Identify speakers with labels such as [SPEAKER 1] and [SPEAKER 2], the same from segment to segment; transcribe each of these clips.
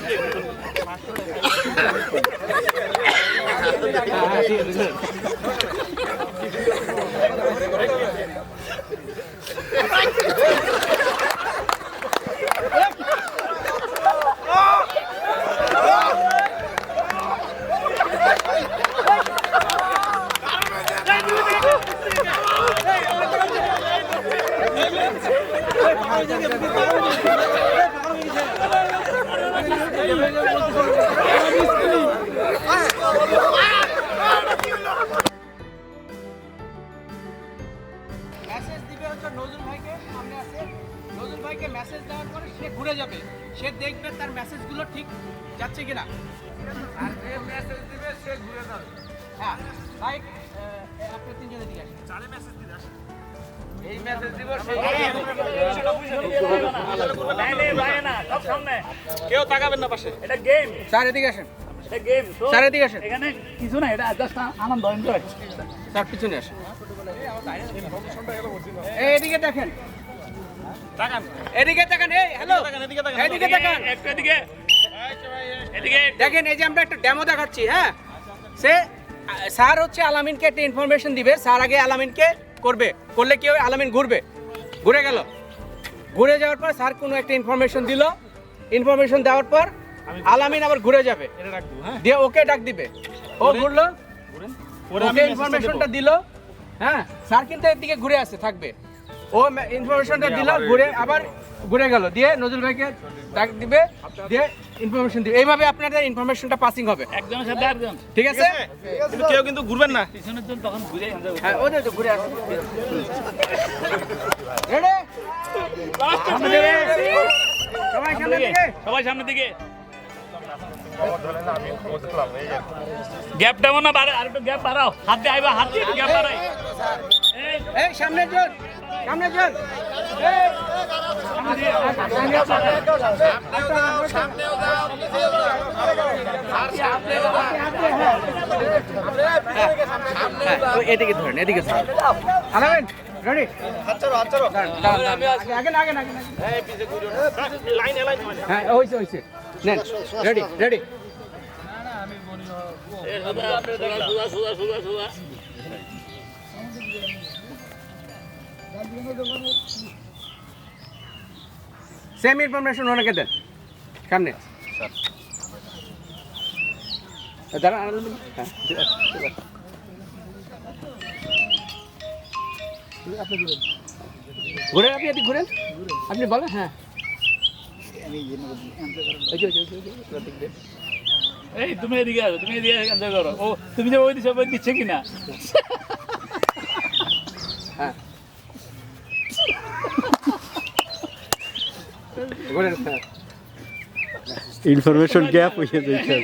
[SPEAKER 1] হ্যাঁ
[SPEAKER 2] কেউ তাকাবেন না পাশে।
[SPEAKER 3] এটা গেম
[SPEAKER 1] স্যার এদিকে আসেন।
[SPEAKER 3] এটা গেম
[SPEAKER 1] স্যার এদিকে আসেন।
[SPEAKER 3] এখানে কিছু না এটা জাস্ট আনন্দ এনজয়
[SPEAKER 1] স্যার পিছনে আসেন। এদিকে দেখেন।
[SPEAKER 2] তাকান।
[SPEAKER 1] এদিকে দেখেন এই হ্যালো
[SPEAKER 2] এদিকে তাকান
[SPEAKER 1] এদিকে দেখেন
[SPEAKER 3] এদিকে এদিকে।
[SPEAKER 1] দেখেন এই যে আমরা একটা ডেমো দেখাচ্ছি হ্যাঁ? সে স্যার হচ্ছে আলামিনকে একটা ইনফরমেশন দিবে স্যার আগে আলামিনকে করবে। করলে কি হবে? আলামিন ঘুরবে। ঘুরে গেল। ঘুরে যাওয়ার পর স্যার কোনো একটা ইনফরমেশন দিল। ইনফরমেশন দেওয়ার পর আলামিন আবার ঘুরে যাবে।
[SPEAKER 2] হ্যাঁ?
[SPEAKER 1] দিয়ে ওকে ডাক দিবে। ও ঘুরলো। ওকে ইনফরমেশনটা। দিল। হ্যাঁ স্যার কিন্তু এদিকে ঘুরে আসছে থাকবে। ও ইনফরমেশনটা দিল ঘুরে আবার ঘুরে গেল। দিয়ে নজরুল ভাইকে ডাক দিবে। দিয়ে ইনফরমেশন দিবে এইভাবে আপনাদের ইনফরমেশনটা পাসিং হবে।
[SPEAKER 3] একজনের সাথে আরেকজন।
[SPEAKER 1] ঠিক আছে?
[SPEAKER 2] কিন্তু কেউ কিন্তু ঘুরবেন না।
[SPEAKER 3] পিছনের জন তখন ঘুরে
[SPEAKER 1] হ্যাঁ ওই তো ঘুরে আসছে রেডি সামনে দিকে। সবাই সামনে দিকে।
[SPEAKER 3] সবাই সামনের দিকে। গ্যাপটা মনে বাড়ে আর একটু গ্যাপ বাড়াও। হাত দিয়ে আইবা হাত দিয়ে গ্যাপ বাড়াই। এই,
[SPEAKER 1] এই সামনে জন সামনে জন। এই হ্যাঁ, এদিকে ধরেন এদিকে ধরেন। আলামিন রেডি আগে আগে আগে আগে। না।
[SPEAKER 2] লাইনে লাইন
[SPEAKER 1] হ্যাঁ হয়েছে হয়েছে নেন রেডি রেডি
[SPEAKER 3] এই, সোজা, সোজা, সোজা, সোজা, সোজা।
[SPEAKER 1] সেম ইনফরমেশন ওনাকে দেন সামনে। দাঁড়ান আনন্দ হ্যাঁ। ঘুরেন আপনি এদিকে ঘুরেন। আপনি বলেন হ্যাঁ।
[SPEAKER 3] এই তুমি এদিকে আসো তুমি এদিকে এনজয় করো ও তুমি যে ওই দিচ্ছে ওই দিচ্ছে কিনা?
[SPEAKER 1] হ্যাঁ ঘুরেন হ্যাঁ
[SPEAKER 4] ইনফরমেশন গ্যাপ হয়ে যাচ্ছে।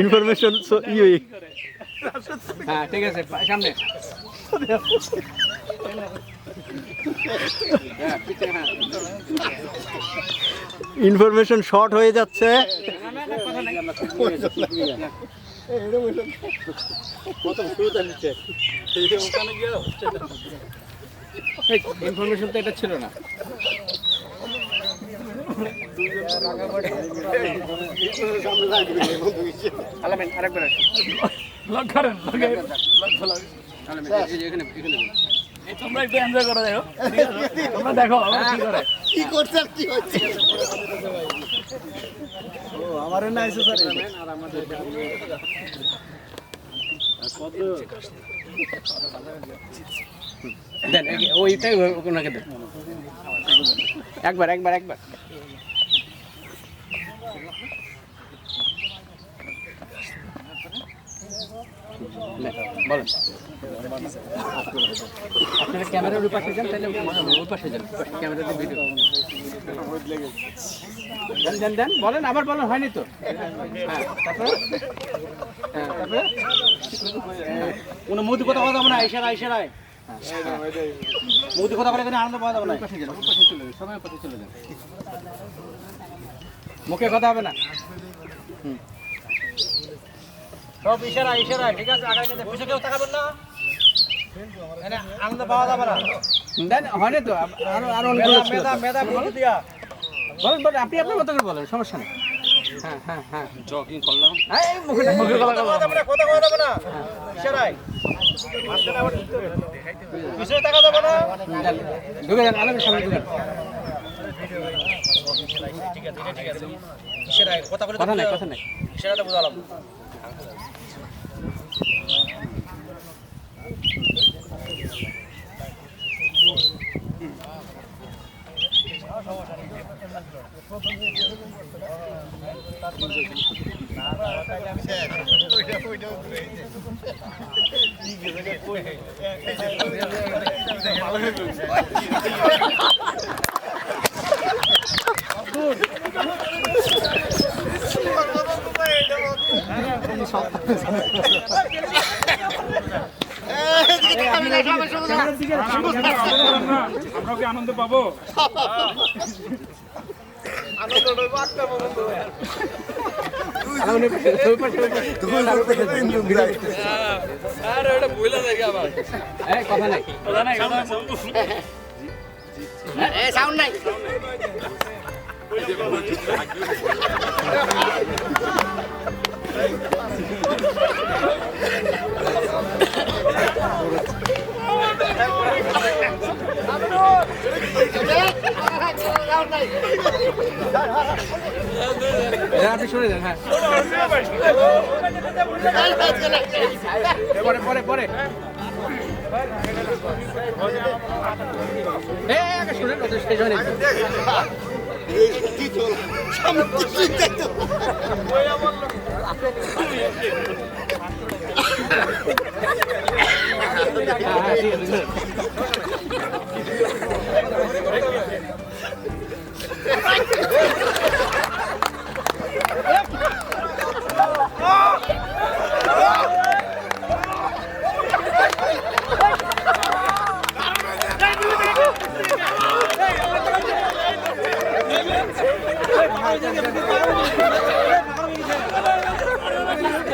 [SPEAKER 4] ইনফরমেশন ই হয়ে
[SPEAKER 1] হ্যাঁ ঠিক আছে সামনে।
[SPEAKER 4] ইনফরমেশন শর্ট হয়ে যাচ্ছে।
[SPEAKER 1] ইনফরমেশন তো এটা ছিল না।
[SPEAKER 3] তোমরা এনজয় করো দেখো ঠিক দেখো আমরা কি করে
[SPEAKER 1] দেন, এই- ওইটাই ও- ওনাকে দেন। একবার একবার একবার। বলেন। ক্যামেরার যান, তাহলে ক্যামেরাতে ভিডিও। দেন দেন দেন, বলেন, আবার বলেন, হয়নি তো। হ্যাঁ তারপরে? হ্যাঁ তারপরে?
[SPEAKER 5] কোনো মুদি কথা কথা না ইশারা ইশারায় মুদি কথা বলে আনন্দ পাওয়া যাবে না।
[SPEAKER 1] পাশে চলে মুখে কথা হবে না।
[SPEAKER 5] সব ইশারা ইশারা ঠিক আছে আগায় গেছে পিছনে কেউ তাকাবেন না। আনন্দ পাওয়া যাবে না।
[SPEAKER 1] দেন হয়নি তো আরও আরও
[SPEAKER 5] মেধা মেধা দিয়া।
[SPEAKER 1] বলেন বলেন আপনি আপনার মতো করে বলেন সমস্যা নেই। হ্যাঁ হ্যাঁ হ্যাঁ।
[SPEAKER 2] জগিং করলাম।
[SPEAKER 1] এই মুখে
[SPEAKER 3] মুখে গলা গলা
[SPEAKER 5] কথা বলে কথা কওয়া যাবে না। ইশারায়। পিছনে তাকা যাবে না।
[SPEAKER 1] ঢুকে যান আলামের সামনে ঢুকে
[SPEAKER 5] ইশারায় কথা বলে
[SPEAKER 1] কথা নাই কথা নাই।
[SPEAKER 5] বুঝালাম। Yeah.
[SPEAKER 2] আমরা কি আনন্দ পাবো
[SPEAKER 1] আলামের পাশে আপনি শুনে যান হ্যাঁ। পরে পরে পরে। শুনেন শেষ হয়নি হ্যাঁ, হ্যাঁ, ঠিক আছে,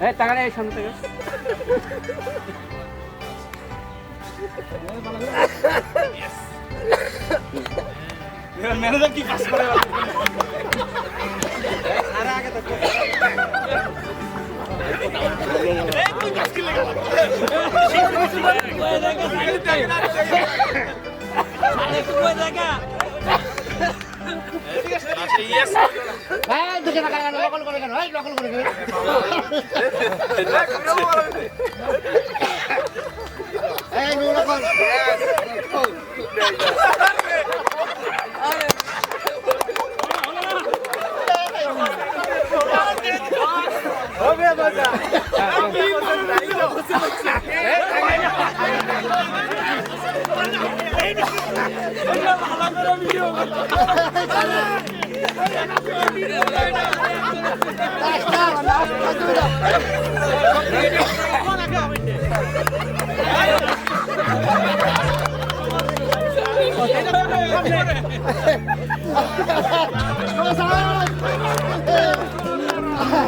[SPEAKER 1] এই টাকা নেই সামনে থেকে।
[SPEAKER 2] ম্যানেজার কি কাজ করে? Hey, no, no, no. Ha ha ha!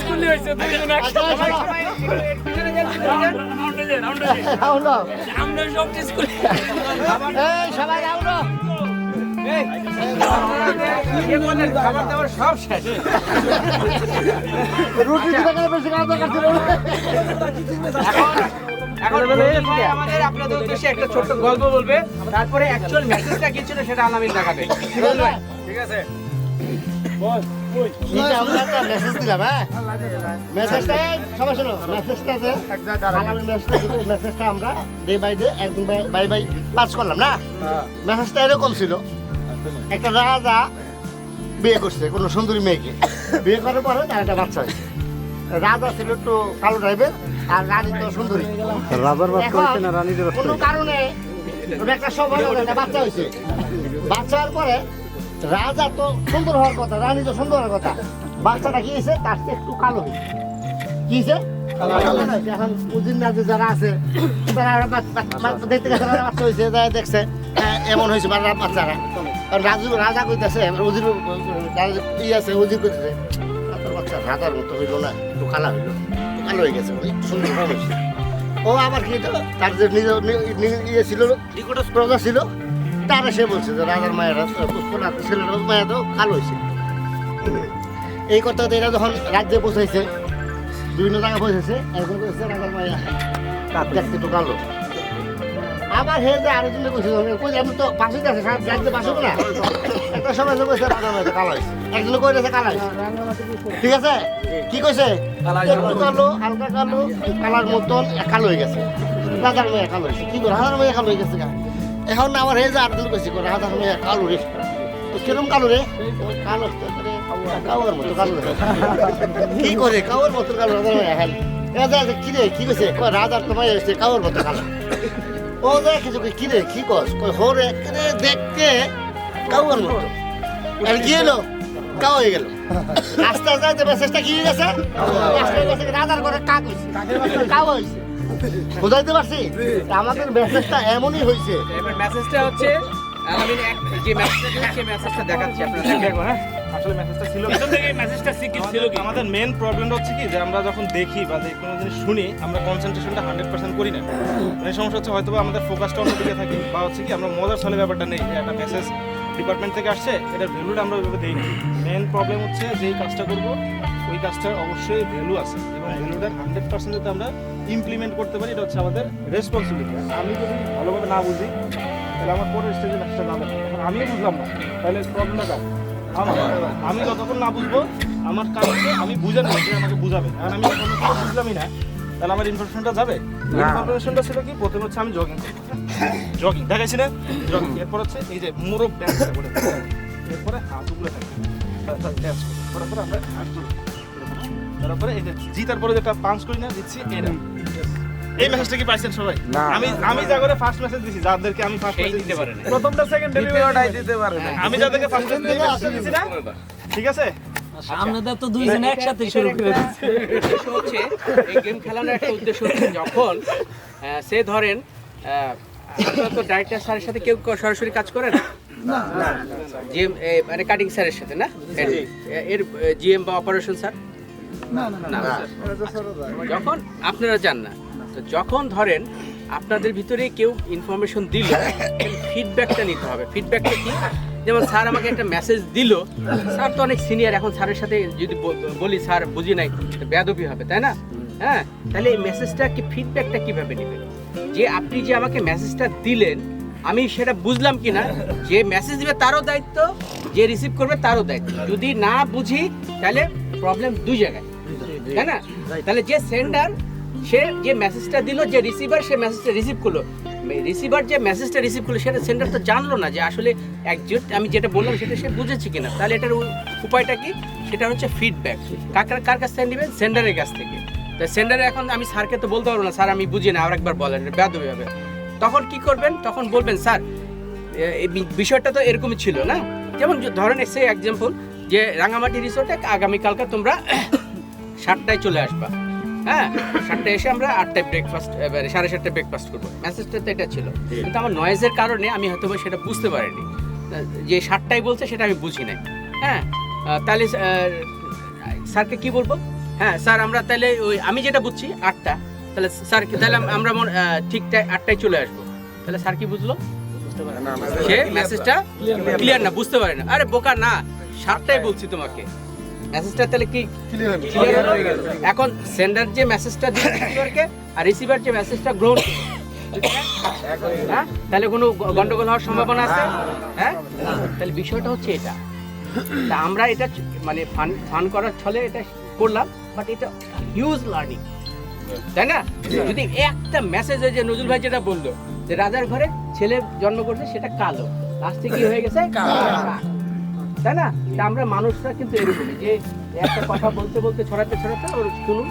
[SPEAKER 3] স্কুলে হয়েছে দুইজন রাউন্ডে যে আমরা সব স্কুলে
[SPEAKER 6] সবাই রাউন্ড
[SPEAKER 1] এই, কে বললেন খাবার দাবার সব শেষ। এখন নজরুল ভাই আমাদের আপনাদের উদ্দেশ্যে একটা ছোট্ট গল্প বলবে। তারপরে অ্যাকচুয়াল মেসেজটা কি ছিল সেটা আলামিন দেখাবে। ঠিক আছে?
[SPEAKER 6] মেসেজ দিলাম হ্যাঁ? মেসেজটা সবাই শোনো মেসেজটা আগামী মেসেজটা মেসেজটা আমরা ডে বাই ডে একদিন বাই বাই পাস করলাম না? মেসেজটা এরকম ছিল একটা রাজা বিয়ে করছে কোনো সুন্দরী মেয়েকে। বিয়ে করার পরে তার একটা বাচ্চা হয়েছে। রাজা ছিল একটু কালো টাইপের আর রানী তো সুন্দরী।
[SPEAKER 4] রাজার বাচ্চা হয়েছে না বাচ্চা
[SPEAKER 6] কোনো কারণে একটা সময় বাচ্চা হয়েছে। বাচ্চা হওয়ার পরে রাজা তো সুন্দর হওয়ার কথা রানী তো সুন্দর হওয়ার কথা। বাচ্চাটা কি হয়েছে? তার চেয়ে একটু কালো হয়েছে। কি হয়েছে? এখন উজির নাজি যারা আছে তারা দেখতে গেছে বাচ্চা হয়েছে দেখছে হ্যাঁ, এমন হয়েছে মানে বাচ্চারা রাজু রাজা কইতেছে উজির ই আছে উজির কইতেছে বাচ্চা রাজার মতো হইল না একটু কালা হইল কালো হয়ে গেছে একটু সুন্দর হয়েছে। ও আবার কি তার যে নিজ নি- নি- ইয়ে ছিল প্রজা ছিল তারা সে বলছে যে রাজার মায়েরা পুষ্পনাথ ছেলের মায়ের তো কালো হয়েছে এই কথা এরা যখন রাজ্যে পৌঁছাইছে বিভিন্ন জায়গায় পৌঁছেছে এখন বলছে রাজার মায়ের। দেখতে একটু কালো আবার হে যে আরেকজন কইছে কই আমি তো পাশেই আছে সারা রাজ্যে পাশে না? একটা সময় যে কইছে রাজার মায়ের কালো হয়েছে একজন কইছে কালো হয়েছে ঠিক আছে? কি কইছে? একটু কালো হালকা কালো কালার মতন কালো হয়ে গেছে। রাজার মেয়ে কালো হয়েছে কি করে রাজার মেয়ে কালো হয়ে গেছে গা? এখন আমার হে যে আরেকজন কইছে করে রাজার মেয়ে কালো রে তো কিরম কালো রে কালো কাউয়ার মতো কালো কি করে? কাউয়ার মতো কালো এখন রাজা কি রে কি কইছে কয়, রাজার তো মেয়ে হয়েছে কাউয়ার মতো কালো ও যে, কিছু কি রে কি কস? হরে রে দেখতে কাউয়ার মতো। আর কি হলো? কাও হয়ে গেল। আস্তে আস্তে মেসেজটা কি গেছে? রাজার করে কাক হয়েছে কাও হয়েছে বুঝাইতে পারছি? আমাদের মেসেজটা এমনই হয়েছে
[SPEAKER 1] এবার মেসেজটা হচ্ছে এক যে মেসেজটা সেই মেসেজটা দেখাচ্ছি আপনাদের।
[SPEAKER 2] দেখো হ্যাঁ। আসলে মেসেজটা ছিল কি?
[SPEAKER 3] পিছন থেকে মেসেজটা ছিল কি?
[SPEAKER 2] আমাদের মেন প্রবলেমটা হচ্ছে কি যে আমরা যখন দেখি বা যে কোনো জিনিস শুনি আমরা কনসেন্ট্রেশনটা হান্ড্রেড পার্সেন্ট করি না। মানে সমস্যা হচ্ছে হয়তো বা আমাদের ফোকাসটা অন্যদিকে থাকে বা হচ্ছে কি আমরা মজার ছলে ব্যাপারটা নেই যে একটা মেসেজ ডিপার্টমেন্ট থেকে আসছে এটার ভ্যালুটা আমরা ওইভাবে দিই মেন প্রবলেম হচ্ছে যেই কাজটা করব ওই কাজটার অবশ্যই ভ্যালু আছে। এবং ভ্যালুটার হান্ড্রেড পার্সেন্ট আমরা ইমপ্লিমেন্ট করতে পারি এটা হচ্ছে আমাদের রেসপন্সিবিলিটি আমি যদি ভালোভাবে না বুঝি তাহলে আমার পরের স্টেজে যাবে না। এখন আমিও বুঝলাম না তাহলে প্রবলেমটা আমার আমি যতক্ষণ না বুঝব আমার কাজকে আমি বুঝে নেব যে আমাকে বুঝাবে। আর আমি যখন কিছু বুঝলামই না তাহলে আমার ইনফরমেশনটা যাবে। ইনফরমেশনটা ছিল কি প্রথমে হচ্ছে আমি জগিং জগিং দেখাইছি না? জগিং এরপর হচ্ছে এই যে মোরব ড্যান্স করে। এরপরে হাতগুলো থাকে ড্যান্স করি। তারপরে আমরা হাত তুলি তারপরে এই যে জিতার পরে যেটা পাঞ্চ করি না দিচ্ছি এটা এই মেসেজটা কি পাইছেন সবাই আমি আমি যা করে ফার্স্ট মেসেজ দিছি যাদেরকে আমি ফার্স্ট মেসেজ
[SPEAKER 1] দিতে পারি না।
[SPEAKER 2] প্রথমটা সেকেন্ড ডেলিভারি দিতে পারে আমি যাদেরকে ফার্স্ট মেসেজ দিছি না ঠিক আছে
[SPEAKER 7] আপনাদের তো দুইজনে একসাথে শুরু করে দিচ্ছে
[SPEAKER 1] হচ্ছে এই গেম খেলানোর একটা উদ্দেশ্য হচ্ছে যখন সে ধরেন তো ডাইরেক্টর স্যারের সাথে কেউ সরাসরি কাজ করেন যে মানে কাটিং স্যারের সাথে না এর- এর জিএম বা অপারেশন স্যার না যখন আপনারা যান না তো যখন ধরেন আপনাদের ভিতরে কেউ ইনফরমেশন দিল ফিডব্যাকটা নিতে হবে ফিডব্যাকটা কি যেমন স্যার আমাকে একটা মেসেজ দিল স্যার তো অনেক সিনিয়র এখন স্যারের সাথে যদি বলি স্যার বুঝি নাই তো বেয়াদবি হবে তাই না হ্যাঁ তাহলে এই মেসেজটা কি ফিডব্যাকটা কীভাবে নেবেন যে আপনি যে আমাকে মেসেজটা দিলেন আমি সেটা বুঝলাম কি না যে মেসেজ দিবে তারও দায়িত্ব যে রিসিভ করবে তারও দায়িত্ব যদি না বুঝি তাহলে প্রবলেম দুই জায়গায় তাই না? তাহলে যে সেন্ডার সে যে মেসেজটা দিল যে রিসিভার সে মেসেজটা রিসিভ করল। রিসিভার যে মেসেজটা রিসিভ করল সেটা সেন্ডার তো জানলো না যে আসলে একজুট আমি যেটা বললাম সেটা সে বুঝেছে কিনা। তাহলে এটার উপায়টা কি? সেটা হচ্ছে ফিডব্যাক কার কার কাছ থেকে নেবেন? সেন্ডারের কাছ থেকে। তো সেন্ডারে এখন আমি স্যারকে তো বলতে পারব না স্যার আমি বুঝি না আর একবার বলেন বেদবি হবে। তখন কি করবেন? তখন বলবেন স্যার এই বিষয়টা তো এরকমই ছিল না? যেমন ধরেন সে এক্সাম্পল যে রাঙামাটি রিসোর্টে আগামীকালকে তোমরা সাতটায় চলে আসবা। হ্যাঁ? সাতটায় এসে আমরা আটটায় ব্রেকফাস্ট এবারে সাড়ে সাতটায় ব্রেকফাস্ট করব। মেসেজটা তো এটা ছিল। কিন্তু আমার নয়েজের কারণে আমি হয়তো সেটা বুঝতে পারিনি। যে সাতটায় বলছে সেটা আমি বুঝি নাই। হ্যাঁ? তাহলে স্যারকে কি বলব? হ্যাঁ স্যার আমরা তাহলে ওই আমি যেটা বুঝছি আটটা। তাহলে স্যার তাহলে আমরা মনে- আহ, আটটায় চলে আসব। তাহলে স্যার কি বুঝলো? সে মেসেজটা ক্লিয়ার না বুঝতে পারে না। আরে বোকা না। সাতটাই বলছি তোমাকে। মেসেজটা তাহলে কি? ক্লিয়ার হয়ে গেল। এখন সেন্ডার যে মেসেজটা দিচ্ছে রিসিভারকে আর রিসিভার যে মেসেজটা গ্রহণ হ্যাঁ? তাহলে কোনো গন্ডগোল হওয়ার সম্ভাবনা আছে? হ্যাঁ? তাহলে বিষয়টা হচ্ছে এটা। তা আমরা এটা মানে ফান ফান করার ছলে এটা করলাম বাট এটা হিউজ লার্নিং তাই না? যদি একটা মেসেজ যে নজরুল ভাই যেটা বলল যে রাজার ঘরে ছেলে জন্ম করছে সেটা কালো। লাস্টে কি হয়ে গেছে? কাক। তাই না? আমরা মানুষরা কিন্তু এরকমই যে একটা কথা বলতে বলতে ছড়াতে ছড়াতে ওর শুনুন।